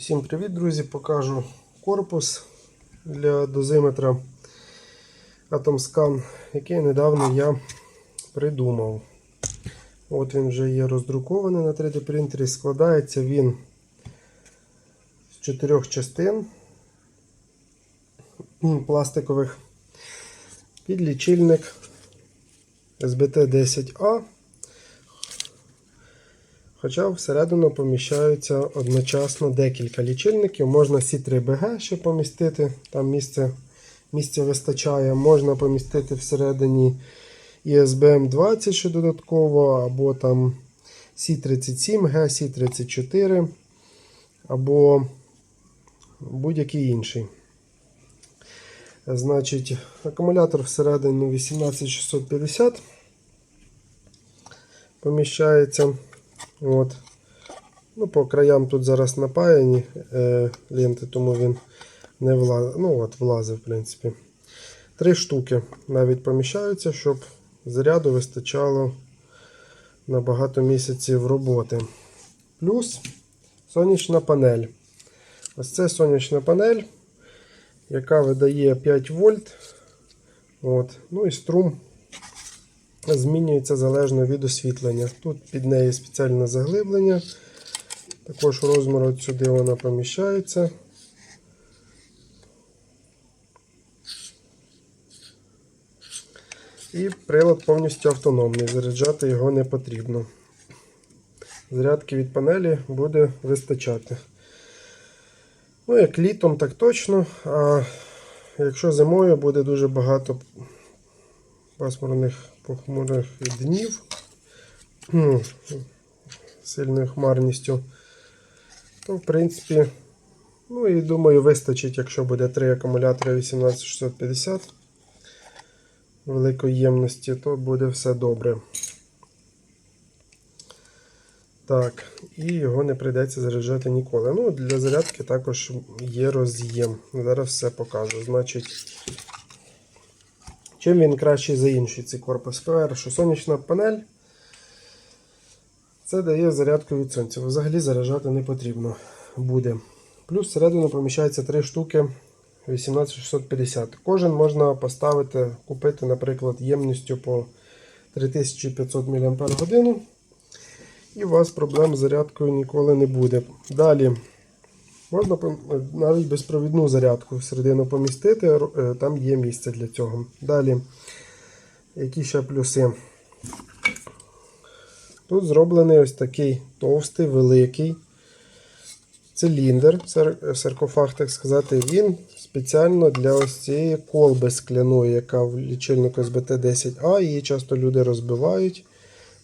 Всім привіт, друзі! Покажу корпус для дозиметра AtomScan, який недавно я придумав. От він вже є роздрукований на 3D принтері. Складається він з чотирьох частин пластикових. Підлічильник SBT10A. Хоча всередину поміщаються одночасно декілька лічильників. Можна C3BG ще помістити, там місце, місця вистачає. Можна помістити всередині ISBM 20 ще додатково, або там C37G, C34, або будь-який інший. Значить, акумулятор всередину 18650 поміщається. От. Ну, По краям тут зараз напаяні е, ленти, тому він не влазив. Ну, от, влазив, в принципі. Три штуки навіть поміщаються, щоб заряду вистачало на багато місяців роботи. Плюс сонячна панель. Ось це сонячна панель, яка видає 5 вольт. От. Ну і струм змінюється залежно від освітлення. Тут під нею спеціальне заглиблення. Також розмір от сюди вона поміщається. І прилад повністю автономний, заряджати його не потрібно. Зарядки від панелі буде вистачати. Ну, як літом, так точно. А якщо зимою буде дуже багато пасмурних похмурих днів ну, сильною хмарністю, то в принципі, ну і думаю, вистачить, якщо буде три акумулятори 18650 великої ємності, то буде все добре. Так, і його не прийдеться заряджати ніколи. Ну, для зарядки також є роз'єм. Зараз все покажу. Значить, чим він кращий за інший цей корпус? Перше, сонячна панель. Це дає зарядку від сонця. Взагалі заряджати не потрібно буде. Плюс всередину поміщається 3 штуки 18650. Кожен можна поставити, купити, наприклад, ємністю по 3500 мАч. І у вас проблем з зарядкою ніколи не буде. Далі можна навіть безпровідну зарядку всередину помістити, е, там є місце для цього. Далі, які ще плюси? Тут зроблений ось такий товстий, великий циліндр, саркофаг, так сказати, він спеціально для ось цієї колби скляної, яка в лічильнику СБТ-10А. Її часто люди розбивають.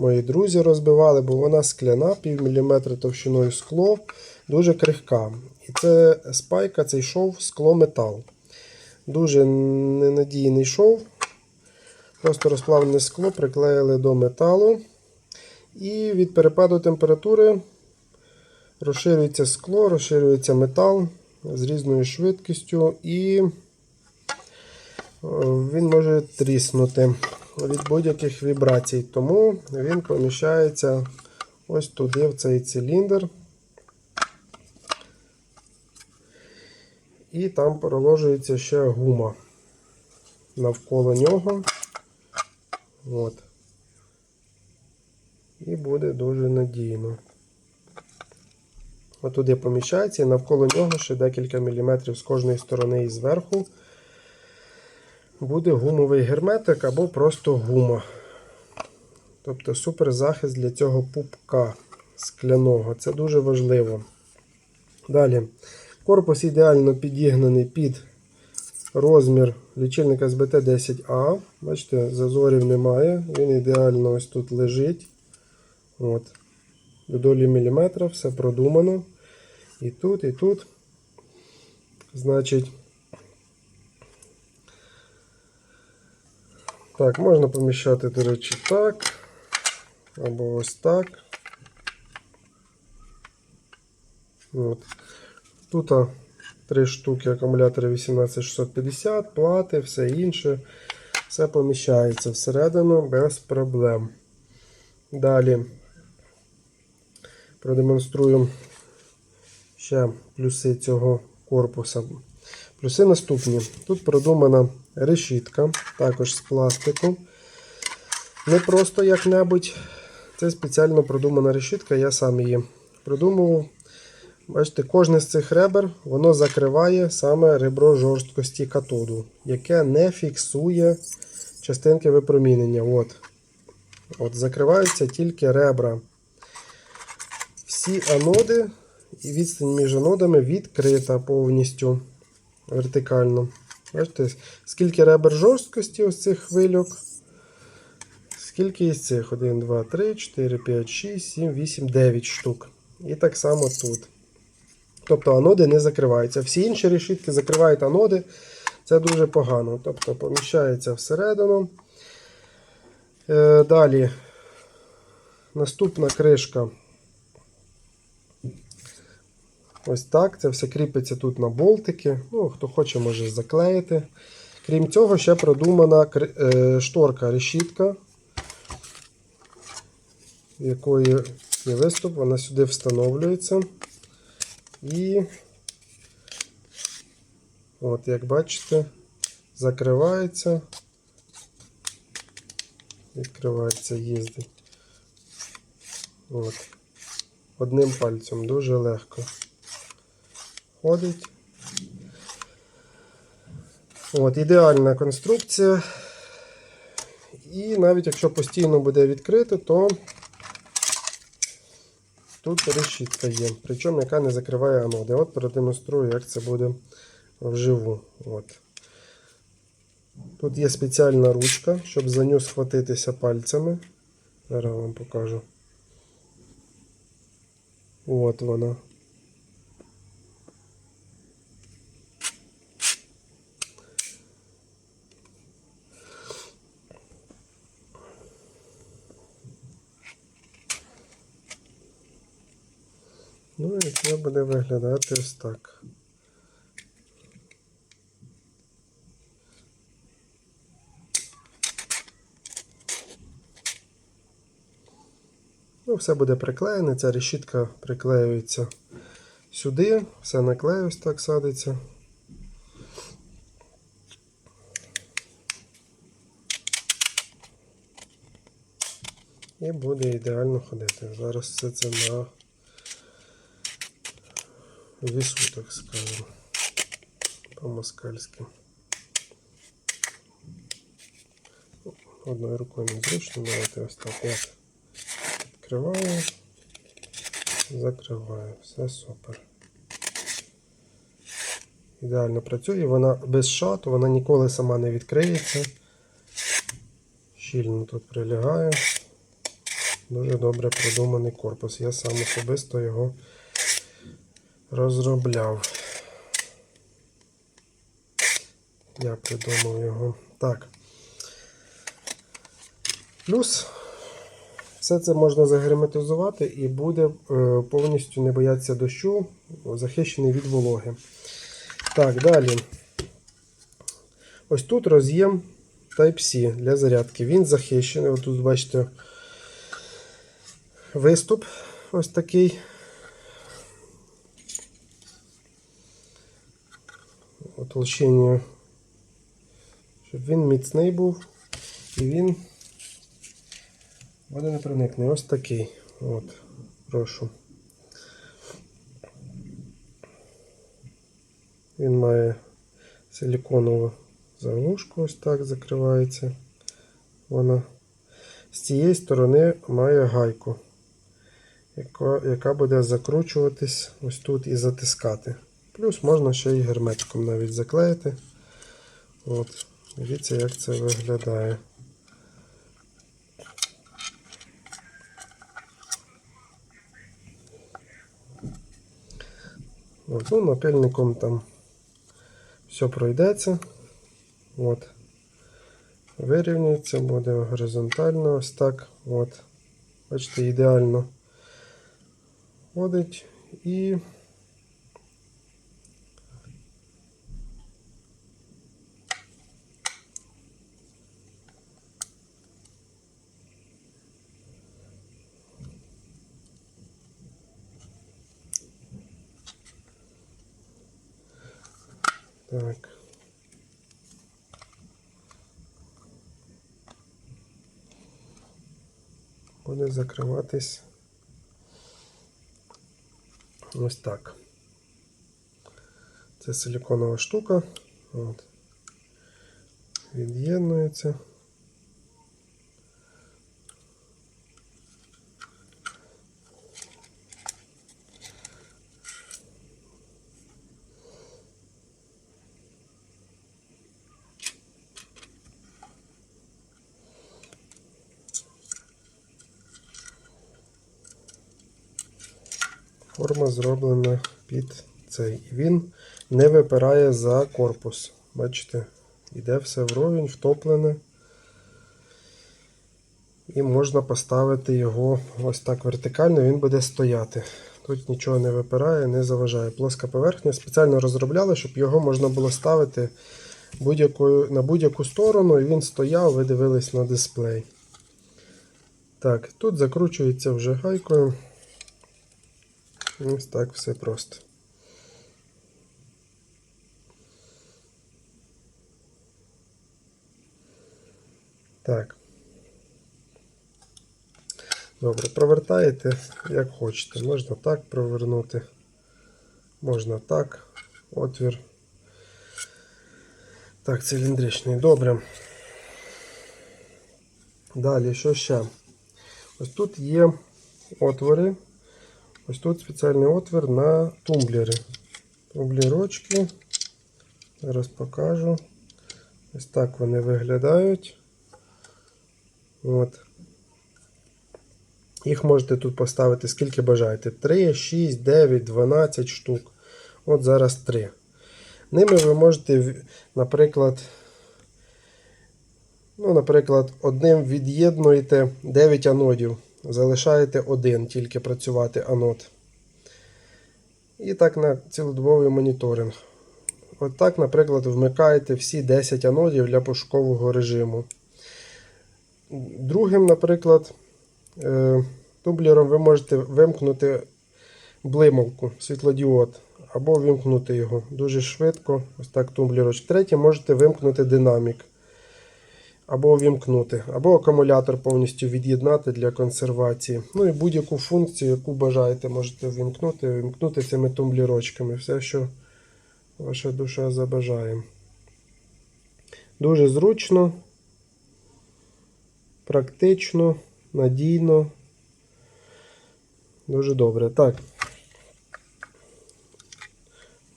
Мої друзі розбивали, бо вона скляна, пів міліметра товщиною скло, дуже крихка. І це спайка, цей шов скло метал. Дуже ненадійний шов. Просто розплавлене скло приклеїли до металу. І від перепаду температури розширюється скло, розширюється метал з різною швидкістю, і він може тріснути від будь-яких вібрацій. Тому він поміщається ось туди, в цей циліндр. І там проложується ще гума навколо нього. От. І буде дуже надійно. Отуди поміщається і навколо нього ще декілька міліметрів з кожної сторони і зверху буде гумовий герметик або просто гума. Тобто суперзахист для цього пупка скляного. Це дуже важливо. Далі. Корпус ідеально підігнаний під розмір лічильника СБТ-10А. Бачите, зазорів немає. Він ідеально ось тут лежить. От. До долі міліметра, все продумано. І тут, і тут. Значить, так, можна поміщати, до речі, так. Або ось так. От. Тут три штуки акумулятори 18650, плати, все інше. Все поміщається всередину без проблем. Далі продемонструю ще плюси цього корпуса. Плюси наступні. Тут продумана решітка, також з пластику. Не просто як-небудь. Це спеціально продумана решітка, я сам її придумував. Бачите, кожне з цих ребер воно закриває саме ребро жорсткості катоду, яке не фіксує частинки випромінення. От. От закриваються тільки ребра. Всі аноди і відстань між анодами відкрита повністю вертикально. Бачите, скільки ребер жорсткості ось цих хвильок. Скільки із цих? 1, 2, 3, 4, 5, 6, 7, 8, 9 штук. І так само тут. Тобто аноди не закриваються. Всі інші решітки закривають аноди. Це дуже погано. Тобто поміщається всередину. Е, далі. Наступна кришка. Ось так. Це все кріпиться тут на болтики. Ну, хто хоче, може заклеїти. Крім цього, ще продумана е, шторка решітка, якої є виступ, вона сюди встановлюється. І от, як бачите, закривається, відкривається, їздить. От. Одним пальцем дуже легко ходить. От, ідеальна конструкція. І навіть якщо постійно буде відкрити, то тут решітка є. Причому яка не закриває аноди. От продемонструю, як це буде вживу. От. Тут є спеціальна ручка, щоб за нього схватитися пальцями. Зараз вам покажу. От вона. Ну і це буде виглядати ось так. Ну, все буде приклеєне, ця решітка приклеюється сюди, все наклею ось так садиться. І буде ідеально ходити. Зараз все це на весу, так скажем, по-москальски. Одною рукою незручно, давайте ось так от. Відкриваю, закриваю, все супер. Ідеально працює, вона без шату, вона ніколи сама не відкриється. Щільно тут прилягає. Дуже добре продуманий корпус. Я сам особисто його розробляв. Я придумав його. Так. Плюс все це можна загерметизувати і буде е, повністю не боятися дощу, захищений від вологи. Так, далі. Ось тут роз'єм Type-C для зарядки. Він захищений. Ось тут бачите виступ ось такий. Утолщення, щоб він міцний був і він вода не проникне. Ось такий. От, прошу. Він має силіконову заглушку, ось так закривається. Вона з цієї сторони має гайку, яка, яка буде закручуватись ось тут і затискати. Плюс можна ще і герметиком навіть заклеїти. От, дивіться, як це виглядає. От, ну, напильником там все пройдеться. От. Вирівнюється, буде горизонтально ось так. От. Бачите, ідеально ходить і Так. Буде закриватись ось так. Це силіконова штука. От. Від'єднується. Форма зроблена під цей. Він не випирає за корпус. Бачите, йде все вровень, втоплене. І можна поставити його ось так вертикально, він буде стояти. Тут нічого не випирає, не заважає. Плоска поверхня. Спеціально розробляли, щоб його можна було ставити будь-якою, на будь-яку сторону, і він стояв, ви дивились на дисплей. Так, тут закручується вже гайкою. Ось так все просто. Так. Добре, провертаєте як хочете. Можна так провернути. Можна так. Отвір. Так, циліндричний. Добре. Далі, що ще? Ось тут є отвори. Ось тут спеціальний отвір на тумблери. Тумблерочки. Зараз покажу. Ось так вони виглядають. От. Їх можете тут поставити скільки бажаєте. 3, 6, 9, 12 штук. От зараз 3. Ними ви можете, наприклад, ну, наприклад, одним від'єднуєте 9 анодів. Залишаєте один тільки працювати анод. І так на цілодобовий моніторинг. От так, наприклад, вмикаєте всі 10 анодів для пошукового режиму. Другим, наприклад, е, тумблером ви можете вимкнути блималку, світлодіод, або вимкнути його дуже швидко. Ось так тумблерочок. Третє, можете вимкнути динамік. Або вімкнути, або акумулятор повністю від'єднати для консервації. Ну і будь-яку функцію, яку бажаєте, можете вімкнути, вімкнути цими тумблерочками. Все, що ваша душа забажає. Дуже зручно, практично, надійно. Дуже добре. Так.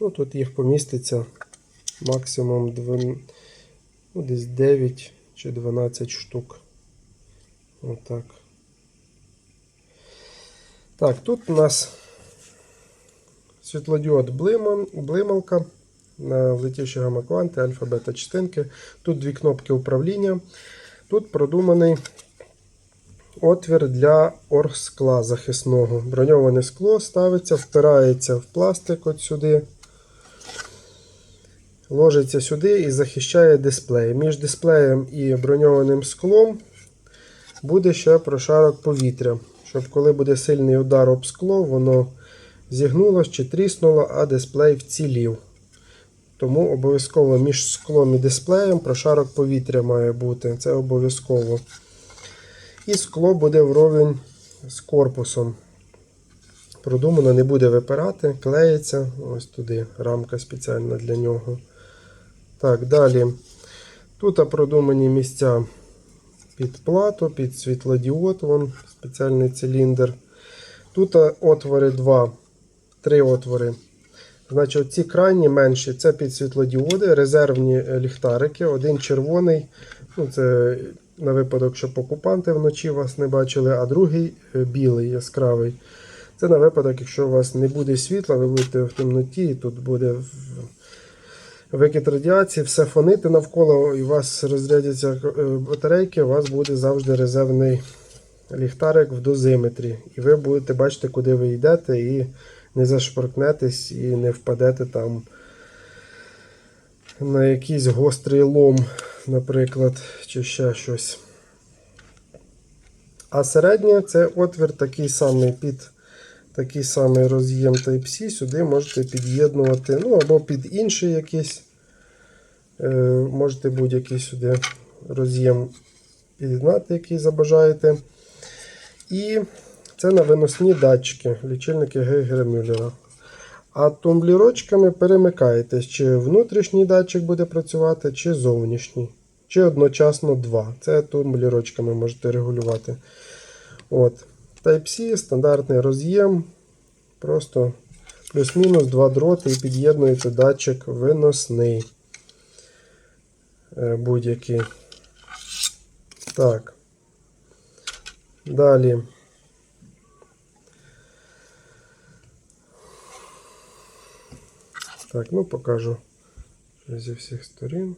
Ну, Тут їх поміститься максимум 2, ну, десь 9 чи 12 штук. Отак. Так, тут у нас світлодіод блималка на влетівші гамакванти, альфа-бета частинки. Тут дві кнопки управління. Тут продуманий отвір для оргскла захисного. Броньоване скло ставиться, впирається в пластик от сюди. Ложиться сюди і захищає дисплей. Між дисплеєм і броньованим склом буде ще прошарок повітря, щоб коли буде сильний удар об скло, воно зігнулося чи тріснуло, а дисплей вцілів. Тому обов'язково між склом і дисплеєм прошарок повітря має бути. Це обов'язково. І скло буде вровень з корпусом. Продумано, не буде випирати, клеїться ось туди. Рамка спеціальна для нього. Так, далі. Тут продумані місця під плату, під світлодіод, вон спеціальний циліндр. Тут отвори два, три отвори. Значить, ці крайні менші це під світлодіоди, резервні ліхтарики. Один червоний. ну Це на випадок, щоб окупанти вночі вас не бачили, а другий білий, яскравий. Це на випадок, якщо у вас не буде світла, ви будете в темноті, і тут буде викид радіації, все фонити навколо, і у вас розрядяться батарейки, у вас буде завжди резервний ліхтарик в дозиметрі. І ви будете бачити, куди ви йдете, і не зашпоркнетесь, і не впадете там на якийсь гострий лом, наприклад, чи ще щось. А середнє це отвір такий самий під такий самий роз'єм Type-C. Сюди можете під'єднувати, ну або під інший якийсь Е, можете будь-який сюди роз'єм під'єднати, який забажаєте. І це на виносні датчики, лічильники Гейгера Мюллера. А тумблірочками перемикаєтесь, чи внутрішній датчик буде працювати, чи зовнішній. Чи одночасно два. Це тумблірочками можете регулювати. От. Type-C, стандартний роз'єм. Просто плюс-мінус два дроти і під'єднуєте датчик виносний. Е, Будь-який. Так. Далі. Так, ну покажу зі всіх сторін.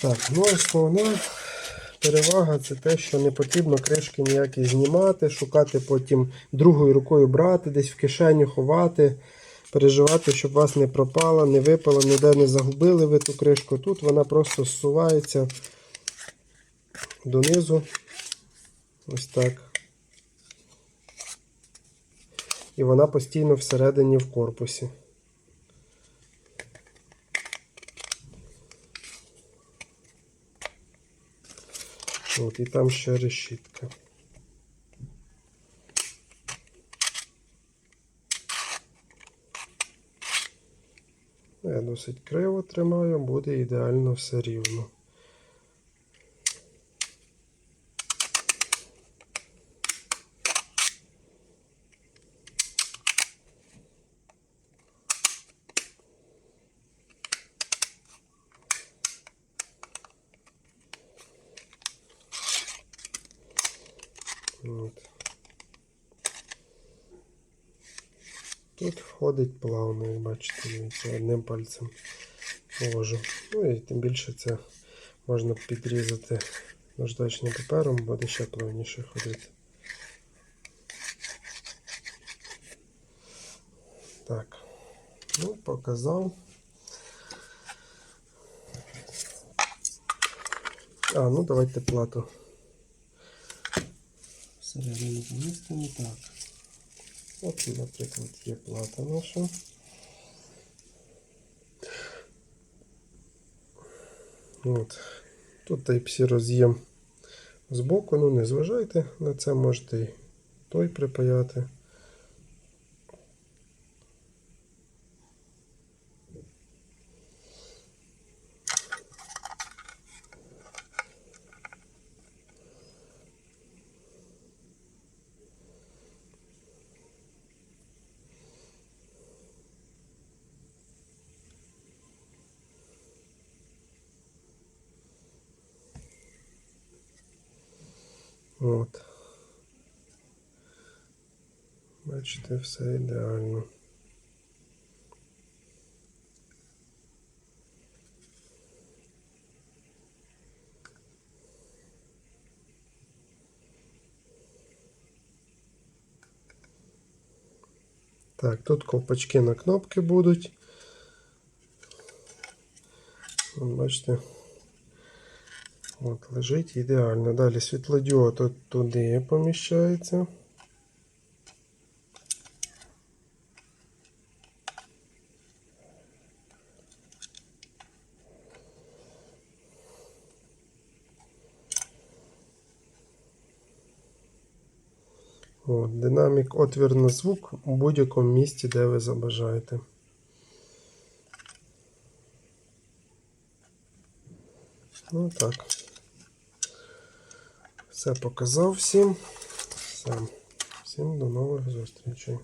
Так, ну основна перевага це те, що не потрібно кришки ніякі знімати, шукати потім другою рукою брати, десь в кишеню ховати, переживати, щоб вас не пропала, не випала, ніде не загубили ви ту кришку. Тут вона просто зсувається донизу. Ось так. І вона постійно всередині в корпусі. От, і там ще решітка. Я досить криво тримаю, буде ідеально все рівно. От. Тут входить плавно, як бачите, дивіться, одним пальцем ложу. Ну і тим більше це можна підрізати наждачним папером, буде ще плавніше ходити. Так, ну, показав. А, ну давайте плату всередину помістимо. Так. От, наприклад, є плата наша. От. Тут Type-C роз'єм збоку, ну не зважайте на це, можете і той припаяти. От. Бачите, все ідеально. Так, тут ковпачки на кнопки будуть. Бачите. От, лежить ідеально. Далі світлодіод от туди поміщається. От, динамік, отвір на звук у будь-якому місці, де ви забажаєте. Ну так. Все показав всім. Всім до нових зустрічей.